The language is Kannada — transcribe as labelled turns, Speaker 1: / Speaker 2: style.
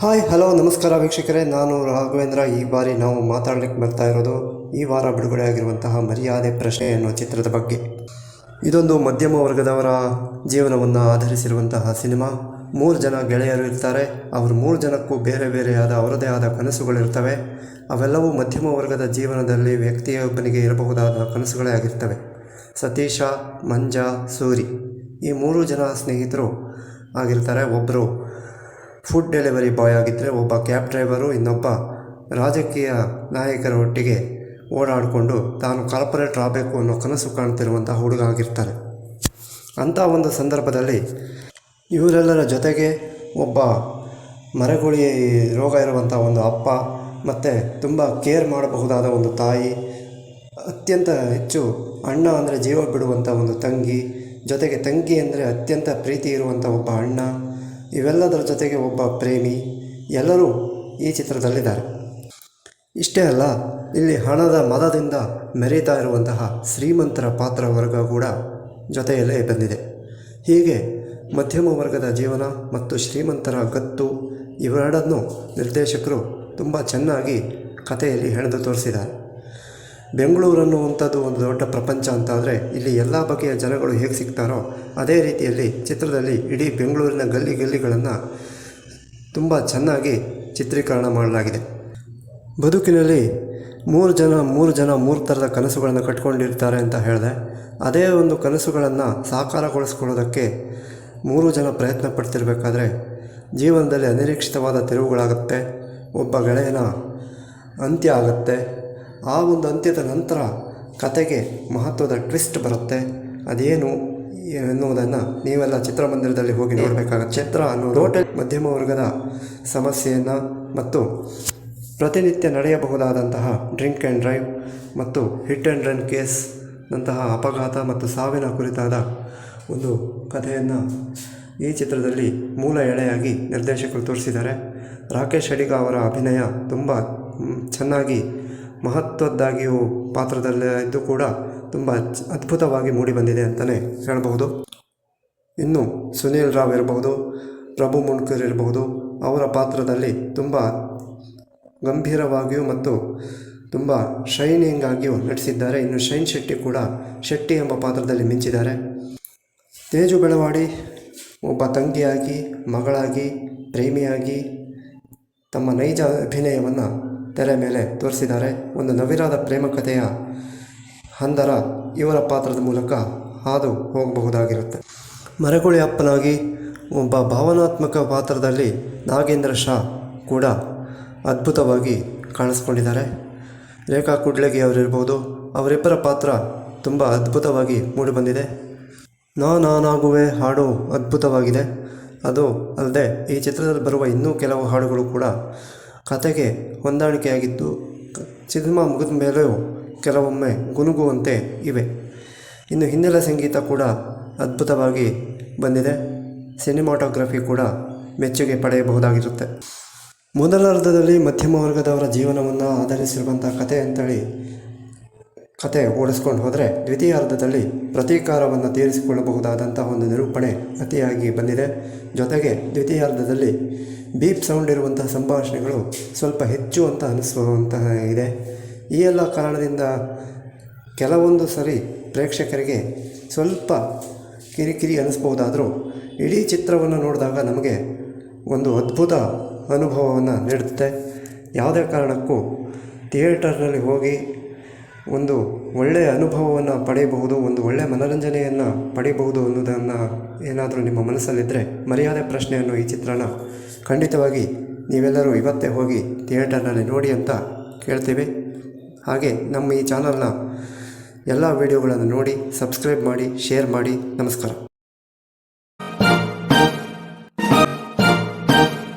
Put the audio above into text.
Speaker 1: ಹಾಯ್, ಹಲೋ, ನಮಸ್ಕಾರ ವೀಕ್ಷಕರೇ. ನಾನು ರಾಘವೇಂದ್ರ. ಈ ಬಾರಿ ನಾವು ಮಾತಾಡಲಿಕ್ಕೆ ಬರ್ತಾ ಇರೋದು ಈ ವಾರ ಬಿಡುಗಡೆಯಾಗಿರುವಂತಹ ಮರ್ಯಾದೆ ಪ್ರಶ್ನೆ ಎನ್ನುವ ಚಿತ್ರದ ಬಗ್ಗೆ. ಇದೊಂದು ಮಧ್ಯಮ ವರ್ಗದವರ ಜೀವನವನ್ನು ಆಧರಿಸಿರುವಂತಹ ಸಿನಿಮಾ. ಮೂರು ಜನ ಗೆಳೆಯರು ಇರ್ತಾರೆ. ಅವರು ಮೂರು ಜನಕ್ಕೂ ಬೇರೆ ಬೇರೆಯಾದ, ಅವರದೇ ಆದ ಕನಸುಗಳಿರ್ತವೆ ಅವೆಲ್ಲವೂ ಮಧ್ಯಮ ವರ್ಗದ ಜೀವನದಲ್ಲಿ ವ್ಯಕ್ತಿಯೊಬ್ಬನಿಗೆ ಇರಬಹುದಾದ ಕನಸುಗಳೇ ಆಗಿರ್ತವೆ. ಸತೀಶ, ಮಂಜ, ಸೂರಿ ಈ ಮೂರು ಜನ ಸ್ನೇಹಿತರು ಆಗಿರ್ತಾರೆ. ಒಬ್ಬರು ಫುಡ್ ಡೆಲಿವರಿ ಬಾಯ್ ಆಗಿದ್ದರೆ ಒಬ್ಬ ಕ್ಯಾಬ್ ಡ್ರೈವರು ಇನ್ನೊಬ್ಬ ರಾಜಕೀಯ ನಾಯಕರ ಒಟ್ಟಿಗೆ ಓಡಾಡಿಕೊಂಡು ತಾನು ಕಾರ್ಪೊರೇಟರ್ ಆಗಬೇಕು ಅನ್ನೋ ಕನಸು ಕಾಣ್ತಿರುವಂಥ ಹುಡುಗ ಆಗಿರ್ತಾರೆ. ಅಂಥ ಒಂದು ಸಂದರ್ಭದಲ್ಲಿ ಇವರೆಲ್ಲರ ಜೊತೆಗೆ ಒಬ್ಬ ಮರಗುಳಿ ರೋಗ ಇರುವಂಥ ಒಂದು ಅಪ್ಪ ಮತ್ತು ತುಂಬ ಕೇರ್ ಮಾಡಬಹುದಾದ ಒಂದು ತಾಯಿ, ಅತ್ಯಂತ ಹೆಚ್ಚು ಅಣ್ಣ ಅಂದರೆ ಜೀವ ಬಿಡುವಂಥ ಒಂದು ತಂಗಿ, ಜೊತೆಗೆ ತಂಗಿ ಅಂದರೆ ಅತ್ಯಂತ ಪ್ರೀತಿ ಇರುವಂಥ ಒಬ್ಬ ಅಣ್ಣ. ಇವೆಲ್ಲದರ ಜೊತೆಗೆ ಒಬ್ಬ ಪ್ರೇಮಿ ಎಲ್ಲರೂ ಈ ಚಿತ್ರದಲ್ಲಿದ್ದಾರೆ. ಇಷ್ಟೇ ಅಲ್ಲ, ಇಲ್ಲಿ ಹಣದ ಮದದಿಂದ ಮೆರೀತಾ ಇರುವಂತಹ ಶ್ರೀಮಂತರ ಪಾತ್ರ ವರ್ಗ ಕೂಡ ಜೊತೆಯಲ್ಲೇ ಬಂದಿದೆ. ಹೀಗೆ ಮಧ್ಯಮ ವರ್ಗದ ಜೀವನ ಮತ್ತು ಶ್ರೀಮಂತರ ಗತ್ತು ಇವೆರಡನ್ನು ನಿರ್ದೇಶಕರು ತುಂಬ ಚೆನ್ನಾಗಿ ಕಥೆಯಲ್ಲಿ ಹೆಣೆದು ತೋರಿಸಿದ್ದಾರೆ. ಬೆಂಗಳೂರು ಅನ್ನುವಂಥದ್ದು ಒಂದು ದೊಡ್ಡ ಪ್ರಪಂಚ ಅಂತ ಆದರೆ ಇಲ್ಲಿ ಎಲ್ಲ ಬಗೆಯ ಜನಗಳು ಹೇಗೆ ಸಿಗ್ತಾರೋ ಅದೇ ರೀತಿಯಲ್ಲಿ ಚಿತ್ರದಲ್ಲಿ ಇಡೀ ಬೆಂಗಳೂರಿನ ಗಲ್ಲಿ ಗಲ್ಲಿಗಳನ್ನು ತುಂಬ ಚೆನ್ನಾಗಿ ಚಿತ್ರೀಕರಣ ಮಾಡಲಾಗಿದೆ. ಬದುಕಿನಲ್ಲಿ ಮೂರು ಜನ ಮೂರು ಜನ, ಮೂರು ಥರದ ಕನಸುಗಳನ್ನು ಕಟ್ಕೊಂಡಿರ್ತಾರೆ ಅಂತ ಹೇಳಿದೆ. ಅದೇ ಒಂದು ಕನಸುಗಳನ್ನು ಸಾಕಾರಗೊಳಿಸ್ಕೊಳ್ಳೋದಕ್ಕೆ ಮೂರು ಜನ ಪ್ರಯತ್ನ ಪಡ್ತಿರ್ಬೇಕಾದ್ರೆ ಜೀವನದಲ್ಲಿ ಅನಿರೀಕ್ಷಿತವಾದ ತಿರುವುಗಳಾಗುತ್ತೆ, ಒಬ್ಬ ಗೆಳೆಯನ ಅಂತ್ಯ ಆಗುತ್ತೆ ಆ ಒಂದು ಅಂತ್ಯದ ನಂತರ ಕತೆಗೆ ಮಹತ್ವದ ಟ್ವಿಸ್ಟ್ ಬರುತ್ತೆ. ಅದೇನು ಎನ್ನುವುದನ್ನು ನೀವೆಲ್ಲ ಚಿತ್ರಮಂದಿರದಲ್ಲಿ ಹೋಗಿ ನೋಡಬೇಕಾಗುತ್ತೆ ಚಿತ್ರ ಅನ್ನೋ ಟೋಟಲ್ ಮಧ್ಯಮ ವರ್ಗದ ಸಮಸ್ಯೆಯನ್ನು ಮತ್ತು ಪ್ರತಿನಿತ್ಯ ನಡೆಯಬಹುದಾದಂತಹ ಡ್ರಿಂಕ್ ಆ್ಯಂಡ್ ಡ್ರೈವ್ ಮತ್ತು ಹಿಟ್ ಆ್ಯಂಡ್ ರನ್ ಕೇಸ್ ನಂತಹ ಅಪಘಾತ ಮತ್ತು ಸಾವಿನ ಕುರಿತಾದ ಒಂದು ಕಥೆಯನ್ನು ಈ ಚಿತ್ರದಲ್ಲಿ ಮೂಲ ಎಳೆಯಾಗಿ ನಿರ್ದೇಶಕರು ತೋರಿಸಿದ್ದಾರೆ. ರಾಕೇಶ್ ಅಡಿಗ ಅವರ ಅಭಿನಯ ತುಂಬ ಚೆನ್ನಾಗಿ ಮಹತ್ವದ್ದಾಗಿಯೂ ಪಾತ್ರದಲ್ಲಿ ಇದ್ದು ಕೂಡ ತುಂಬ ಅದ್ಭುತವಾಗಿ ಮೂಡಿಬಂದಿದೆ ಅಂತಲೇ ಹೇಳಬಹುದು. ಇನ್ನು ಸುನೀಲ್ ರಾವ್ ಇರಬಹುದು, ಪ್ರಭು ಮುಣ್ಕರ್ ಇರಬಹುದು, ಅವರ ಪಾತ್ರದಲ್ಲಿ ತುಂಬ ಗಂಭೀರವಾಗಿಯೂ ಮತ್ತು ತುಂಬ ಶೈನಿಂಗ್ ಆಗಿಯೂ ನಟಿಸಿದ್ದಾರೆ. ಇನ್ನು ಶೈನ್ ಶೆಟ್ಟಿ ಕೂಡ ಶೆಟ್ಟಿ ಎಂಬ ಪಾತ್ರದಲ್ಲಿ ಮಿಂಚಿದ್ದಾರೆ. ತೇಜು ಬೆಳವಾಡಿ ಒಬ್ಬ ತಂಗಿಯಾಗಿ, ಮಗಳಾಗಿ, ಪ್ರೇಮಿಯಾಗಿ ತಮ್ಮ ನೈಜ ಅಭಿನಯವನ್ನು ತೆರೆ ಮೇಲೆ ತೋರಿಸಿದ್ದಾರೆ. ಒಂದು ನವಿರಾದ ಪ್ರೇಮ ಕಥೆಯ ಹಂದರ ಇವರ ಪಾತ್ರದ ಮೂಲಕ ಹಾದು ಹೋಗಬಹುದಾಗಿರುತ್ತೆ. ಮರಗುಳಿ ಅಪ್ಪನಾಗಿ ಒಬ್ಬ ಭಾವನಾತ್ಮಕ ಪಾತ್ರದಲ್ಲಿ ನಾಗೇಂದ್ರ ಶಾ ಕೂಡ ಅದ್ಭುತವಾಗಿ ಕಾಣಿಸ್ಕೊಂಡಿದ್ದಾರೆ. ರೇಖಾ ಕುಡ್ಲಗಿ ಅವರಿರ್ಬೋದು, ಅವರಿಬ್ಬರ ಪಾತ್ರ ತುಂಬ ಅದ್ಭುತವಾಗಿ ಮೂಡಿಬಂದಿದೆ. ನಾ ನಾನಾಗುವೆ ಹಾಡು ಅದ್ಭುತವಾಗಿದೆ. ಅದು ಅಲ್ಲದೆ ಈ ಚಿತ್ರದಲ್ಲಿ ಬರುವ ಇನ್ನೂ ಕೆಲವು ಹಾಡುಗಳು ಕೂಡ ಕತೆಗೆ ಹೊಂದಾಣಿಕೆಯಾಗಿದ್ದು, ಸಿನಿಮಾ ಮುಗಿದ ಮೇಲೂ ಕೆಲವೊಮ್ಮೆ ಗುನುಗುವಂತೆ ಇವೆ. ಇನ್ನು ಹಿನ್ನೆಲೆ ಸಂಗೀತ ಕೂಡ ಅದ್ಭುತವಾಗಿ ಬಂದಿದೆ. ಸಿನಿಮಾಟೋಗ್ರಫಿ ಕೂಡ ಮೆಚ್ಚುಗೆ ಪಡೆಯಬಹುದಾಗಿರುತ್ತೆ. ಮೊದಲಾರ್ಧದಲ್ಲಿ ಮಧ್ಯಮ ವರ್ಗದವರ ಜೀವನವನ್ನು ಆಧರಿಸಿರುವಂಥ ಕತೆ ಅಂತೇಳಿ ಕತೆ ಓಡಿಸ್ಕೊಂಡು ಹೋದರೆ ದ್ವಿತೀಯಾರ್ಧದಲ್ಲಿ ಪ್ರತೀಕಾರವನ್ನು ತೀರಿಸಿಕೊಳ್ಳಬಹುದಾದಂಥ ಒಂದು ನಿರೂಪಣೆ ಅತಿಯಾಗಿ ಬಂದಿದೆ. ಜೊತೆಗೆ ದ್ವಿತೀಯಾರ್ಧದಲ್ಲಿ ಬೀಪ್ ಸೌಂಡ್ ಇರುವಂತಹ ಸಂಭಾಷಣೆಗಳು ಸ್ವಲ್ಪ ಹೆಚ್ಚು ಅಂತ ಅನಿಸುವಂತಹ ಇದೆ. ಈ ಎಲ್ಲ ಕಾರಣದಿಂದ ಕೆಲವೊಂದು ಸರಿ ಪ್ರೇಕ್ಷಕರಿಗೆ ಸ್ವಲ್ಪ ಕಿರಿಕಿರಿ ಅನಿಸ್ಬೋದಾದರೂ ಇಡೀ ಚಿತ್ರವನ್ನು ನೋಡಿದಾಗ ನಮಗೆ ಒಂದು ಅದ್ಭುತ ಅನುಭವವನ್ನು ನೀಡುತ್ತೆ. ಯಾವುದೇ ಕಾರಣಕ್ಕೂ ಥಿಯೇಟರ್ನಲ್ಲಿ ಹೋಗಿ ಒಂದು ಒಳ್ಳೆಯ ಅನುಭವವನ್ನು ಪಡೆಯಬಹುದು, ಒಂದು ಒಳ್ಳೆಯ ಮನೋರಂಜನೆಯನ್ನು ಪಡೆಯಬಹುದು ಅನ್ನೋದನ್ನು ಏನಾದರೂ ನಿಮ್ಮ ಮನಸ್ಸಲ್ಲಿದ್ದರೆ ಮರ್ಯಾದೆ ಪ್ರಶ್ನೆ ಅನ್ನೋ ಈ ಚಿತ್ರನ ಖಂಡಿತವಾಗಿ ನೀವೆಲ್ಲರೂ ಇವತ್ತೇ ಹೋಗಿ ಥಿಯೇಟರ್ನಲ್ಲಿ ನೋಡಿ ಅಂತ ಕೇಳ್ತೀವಿ. ಹಾಗೆ ನಮ್ಮ ಈ ಚಾನಲ್ನ ಎಲ್ಲ ವಿಡಿಯೋಗಳನ್ನು ನೋಡಿ, ಸಬ್ಸ್ಕ್ರೈಬ್ ಮಾಡಿ, ಶೇರ್ ಮಾಡಿ. ನಮಸ್ಕಾರ.